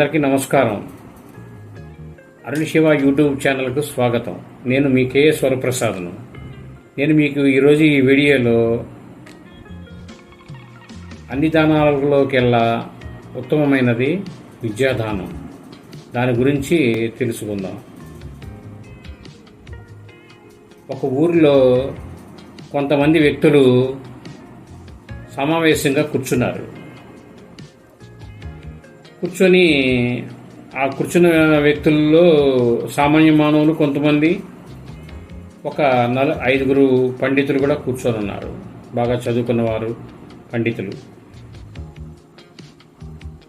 అందరికీ నమస్కారం. అరుణ్ శివ యూట్యూబ్ ఛానల్కు స్వాగతం. నేను మీ కేఎస్ వరప్రసాద్ను. నేను మీకు ఈరోజు ఈ వీడియోలో అన్ని దానాలలోకెల్లా ఉత్తమమైనది విద్యాదానం. దాని గురించి తెలుసుకుందాం. ఒక ఊరిలో కొంతమంది వ్యక్తులు సమావేశంగా కూర్చున్నారు. కూర్చొని ఆ కూర్చున్న వ్యక్తుల్లో సామాన్య మానవులు కొంతమంది ఒక నల ఐదుగురు పండితులు కూడా కూర్చొని ఉన్నారు. బాగా చదువుకున్నవారు పండితులు.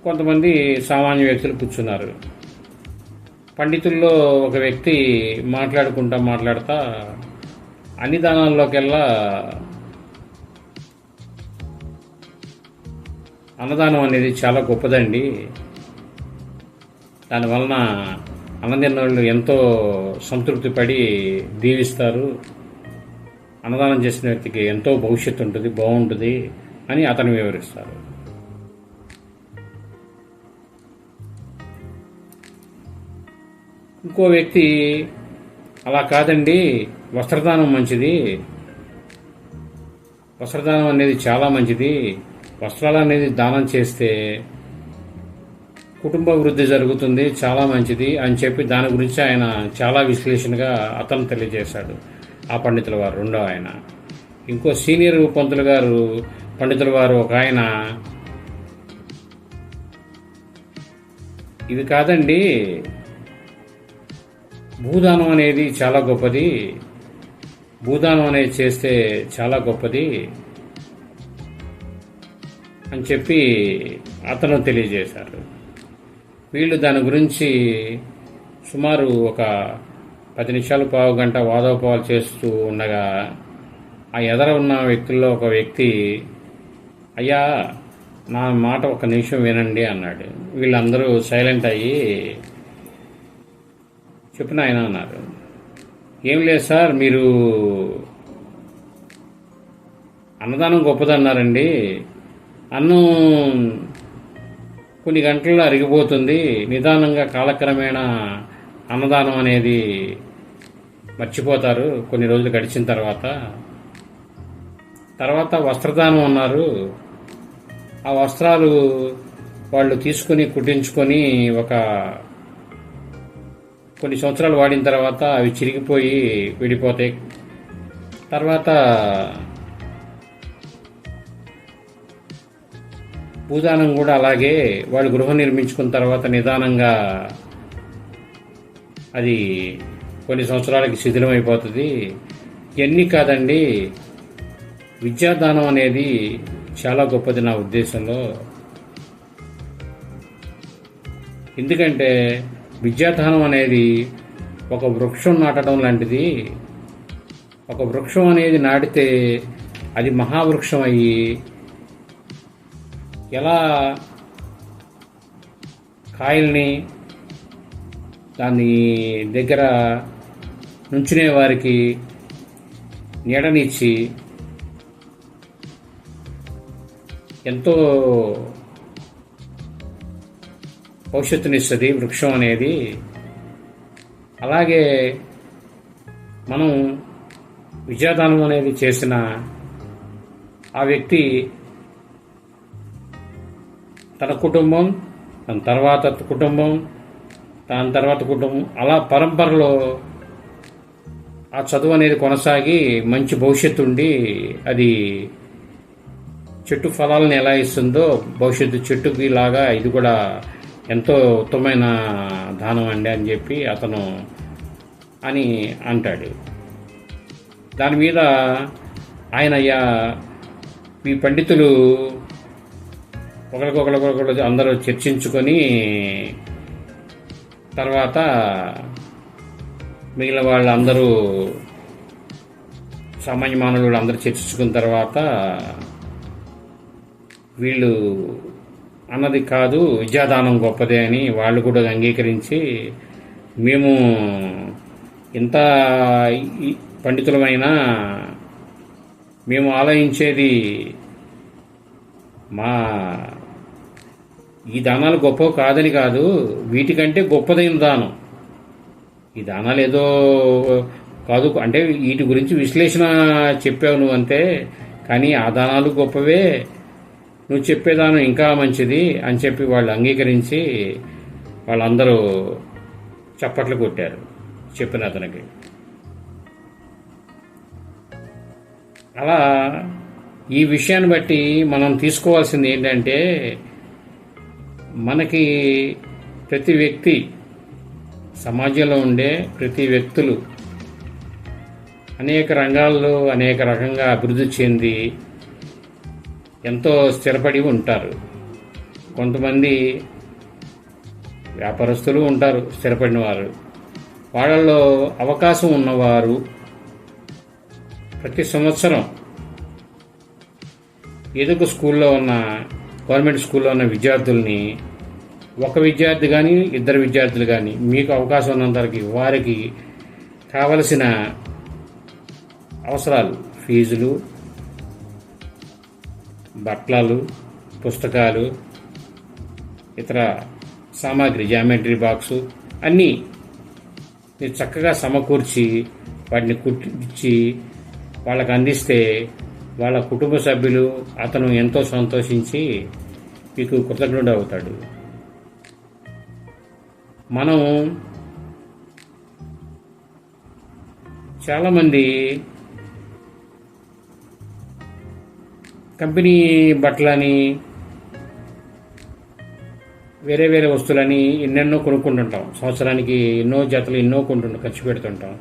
కొంతమంది సామాన్య వ్యక్తులు కూర్చున్నారు. పండితుల్లో ఒక వ్యక్తి మాట్లాడుకుంటా మాట్లాడుతా అన్ని దానాల్లోకెల్లా అన్నదానం అనేది చాలా గొప్పదండి. దానివలన అన్నదిన్న వాళ్ళు ఎంతో సంతృప్తి పడి దీవిస్తారు. అన్నదానం చేసిన వ్యక్తికి ఎంతో భవిష్యత్తు ఉంటుంది బాగుంటుంది అని అతను వివరిస్తారు. ఇంకో వ్యక్తి అలా కాదండి వస్త్రదానం మంచిది. వస్త్రదానం అనేది చాలా మంచిది. వస్త్రాలు అనేది దానం చేస్తే కుటుంబ వృద్ధి జరుగుతుంది చాలా మంచిది అని చెప్పి దాని గురించి ఆయన చాలా విశ్లేషణగా అతను తెలియజేశాడు ఆ పండితుల వారు రెండో ఆయన. ఇంకో సీనియర్ పంతులు గారు పండితుల వారు ఒక ఆయన. ఇది కాదండి భూదానం అనేది చాలా గొప్పది భూదానం అనేది చేస్తే చాలా గొప్పది. అని చెప్పి అతను తెలియజేశారు. వీళ్ళు దాని గురించి సుమారు ఒక పది నిమిషాలు పావు గంట వాదోపవాలు చేస్తూ ఉండగా ఆ ఎదర ఉన్న వ్యక్తుల్లో ఒక వ్యక్తి అయ్యా నా మాట ఒక నిమిషం వినండి అన్నాడు. వీళ్ళందరూ సైలెంట్ అయ్యి చెప్పిన ఆయన అన్నారు. ఏం లేదు సార్ మీరు అన్నదానం గొప్పదన్నారండి. అన్నం కొన్ని గంటల్లో అరిగిపోతుంది. నిదానంగా కాలక్రమేణా అన్నదానం అనేది మర్చిపోతారు. కొన్ని రోజులు గడిచిన తర్వాత. తర్వాత వస్త్రదానం అన్నారు. ఆ వస్త్రాలు వాళ్ళు తీసుకుని కుట్టించుకొని ఒక కొన్ని సంవత్సరాలు వాడిన తర్వాత అవి చిరిగిపోయి విడిపోతాయి. తర్వాత భూదానం కూడా అలాగే వాళ్ళు గృహం నిర్మించుకున్న తర్వాత నిదానంగా అది కొన్ని సంవత్సరాలకి శిథిలం అయిపోతుంది ఇవన్నీ కాదండి విద్యాదానం అనేది చాలా గొప్పది నా ఉద్దేశంలో. ఎందుకంటే విద్యాదానం అనేది ఒక వృక్షం నాటడం లాంటిది. ఒక వృక్షం అనేది నాటితే అది మహావృక్షం అయ్యి ఎలా కాయల్ని దాని దగ్గర నుంచునే వారికి నీడనిచ్చి ఎంతో భవిష్యత్తునిస్తుంది వృక్షం అనేది. అలాగే మనం విద్యాదానం అనేది చేసిన ఆ వ్యక్తి తన కుటుంబం తన తర్వాత కుటుంబం దాని తర్వాత కుటుంబం. అలా పరంపరలో ఆ చదువు అనేది కొనసాగి మంచి భవిష్యత్తు ఉండి అది చెట్టు ఫలాలను ఎలా ఇస్తుందో భవిష్యత్తు చెట్టుకి లాగా ఇది కూడా ఎంతో ఉత్తమమైన దానం అండి అని చెప్పి అతను అని అంటాడు. దాని మీద ఆయన ఈ పండితులు ఒకరికొకరికొకరు అందరూ చర్చించుకొని తర్వాత మిగిలిన వాళ్ళందరూ సామాన్య మానవులు అందరూ చర్చించుకున్న తర్వాత వీళ్ళు అన్నది కాదు విద్యాదానం గొప్పదే అని వాళ్ళు కూడా అంగీకరించి మేము ఇంత ఈ పండితులమైనా మేము ఆలోచించేది మా ఈ దానాలు గొప్ప కాదని కాదు వీటికంటే గొప్పదైన దానం. ఈ దానాలు ఏదో కాదు అంటే వీటి గురించి విశ్లేషణ చెప్పావు నువ్వు అంతే కానీ ఆ దానాలు గొప్పవే. నువ్వు చెప్పేదానం ఇంకా మంచిది అని చెప్పి వాళ్ళు అంగీకరించి వాళ్ళందరూ చప్పట్లు కొట్టారు చెప్పిన అతనికి. అలా ఈ విషయాన్ని బట్టి మనం తీసుకోవాల్సింది ఏంటంటే మనకి ప్రతి వ్యక్తి సమాజంలో ఉండే ప్రతి వ్యక్తులు అనేక రంగాల్లో అనేక రకంగా అభివృద్ధి చెంది ఎంతో స్థిరపడి ఉంటారు. కొంతమంది వ్యాపారస్తులు ఉంటారు స్థిరపడిన వారు. వాళ్ళల్లో అవకాశం ఉన్నవారు ప్రతి సంవత్సరం ఏదో ఒక స్కూల్లో ఉన్న గవర్నమెంట్ స్కూల్లో ఉన్న విద్యార్థుల్ని ఒక విద్యార్థి కానీ ఇద్దరు విద్యార్థులు కానీ మీకు అవకాశం ఉన్నంతవరకు వారికి కావలసిన అవసరాలు ఫీజులు బట్టలు పుస్తకాలు ఇతర సామాగ్రి జామెట్రీ బాక్సు అన్నీ మీరు చక్కగా సమకూర్చి వాటిని కుట్టించి వాళ్ళకి అందిస్తే వాళ్ళ కుటుంబ సభ్యులు అతను ఎంతో సంతోషించి మీకు కృతజ్ఞుడు అవుతాడు మనం చాలామంది కంపెనీ బట్టలని వేరే వేరే వస్తువులని ఎన్నెన్నో కొనుక్కుంటుంటాం. సంవత్సరానికి ఎన్నో జతలు ఎన్నో కొంటుంటాం ఖర్చు పెడుతుంటాం.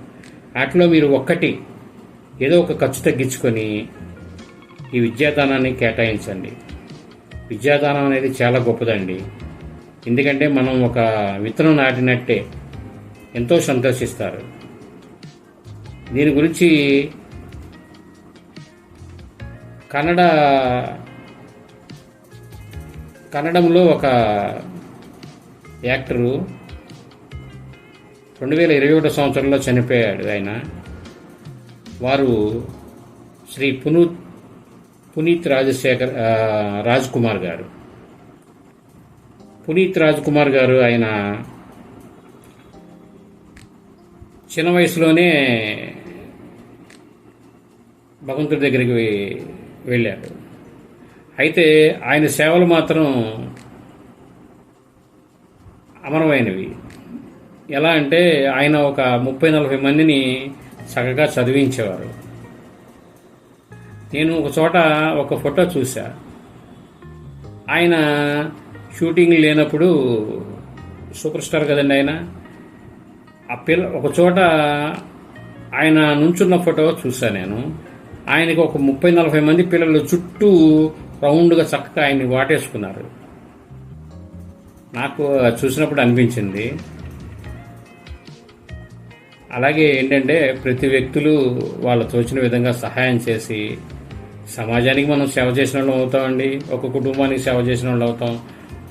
వాటిలో మీరు ఒక్కటి ఏదో ఒక ఖర్చు తగ్గించుకొని ఈ విద్యాదానాన్ని కేటాయించండి. విద్యాదానం అనేది చాలా గొప్పదండి. ఎందుకంటే మనం ఒక విత్తనం నాటినట్టే ఎంతో సంతోషిస్తారు. దీని గురించి కన్నడ కన్నడంలో ఒక యాక్టరు రెండు వేల ఇరవై ఒకటో సంవత్సరంలో చనిపోయాడు ఆయన. వారు శ్రీ పునూత్ పునీత్ రాజశేఖర్ రాజ్ కుమార్ గారు. పునీత్ రాజ్ కుమార్ గారు ఆయన చిన్న వయసులోనే భగవంతుడి దగ్గరికి వెళ్ళారు అయితే ఆయన సేవలు మాత్రం అమరమైనవి. ఎలా అంటే ఆయన ఒక ముప్పై నలభై మందిని చక్కగా చదివించేవారు. నేను ఒక చోట ఒక ఫోటో చూసా ఆయన షూటింగ్ లేనప్పుడు సూపర్ స్టార్ కదండి ఆయన. ఆ పిల్ల ఒక చోట ఆయన నుంచున్న ఫోటో చూసా నేను. ఆయనకి ఒక ముప్పై నలభై మంది పిల్లలు చుట్టూ రౌండ్గా చక్కగా ఆయన్ని వాటేసుకున్నారు. నాకు చూసినప్పుడు అనిపించింది. అలాగే ఏంటంటే ప్రతి వ్యక్తులు వాళ్ళు తోచిన విధంగా సహాయం చేసి సమాజానికి మనం సేవ చేసిన వాళ్ళు అవుతామండి. ఒక కుటుంబానికి సేవ చేసిన వాళ్ళు అవుతాం.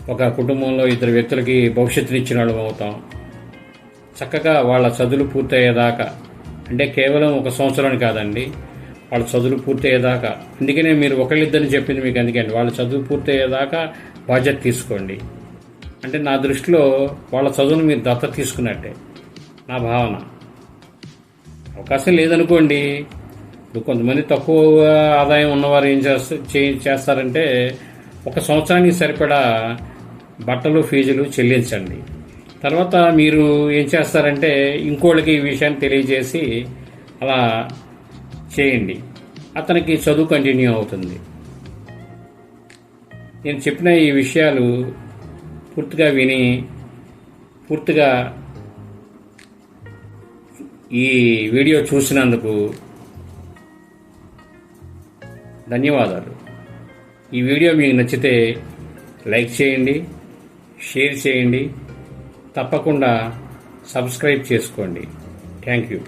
ఒక కుటుంబంలో ఇద్దరు వ్యక్తులకి భవిష్యత్తునిచ్చిన వాళ్ళు అవుతాం. చక్కగా వాళ్ళ చదువులు పూర్తయ్యేదాకా అంటే కేవలం ఒక సంవత్సరానికి కాదండి వాళ్ళ చదువులు పూర్తయ్యేదాకా. అందుకనే మీరు ఒకళ్ళిద్దరిని చెప్పింది మీకు అందుకండి. వాళ్ళ చదువు పూర్తయ్యేదాకా బాధ్యత తీసుకోండి. అంటే నా దృష్టిలో వాళ్ళ చదువును మీరు దత్త తీసుకున్నట్టే. నా భావన. అవకాశం లేదనుకోండి ఇప్పుడు కొంతమంది తక్కువ ఆదాయం ఉన్నవారు ఏం చేస్త చేస్తారంటే ఒక సంవత్సరానికి సరిపడా బట్టలు ఫీజులు చెల్లించండి. తర్వాత మీరు ఏం చేస్తారంటే ఇంకోళ్ళకి ఈ విషయాన్ని తెలియజేసి అలా చేయండి. అతనికి చదువు కంటిన్యూ అవుతుంది. నేను చెప్పిన ఈ విషయాలు పూర్తిగా విని పూర్తిగా ఈ వీడియో చూసినందుకు ధన్యవాదాలు. ఈ వీడియో మీకు నచ్చితే లైక్ చేయండి షేర్ చేయండి తప్పకుండా సబ్స్క్రైబ్ చేసుకోండి. Thank you.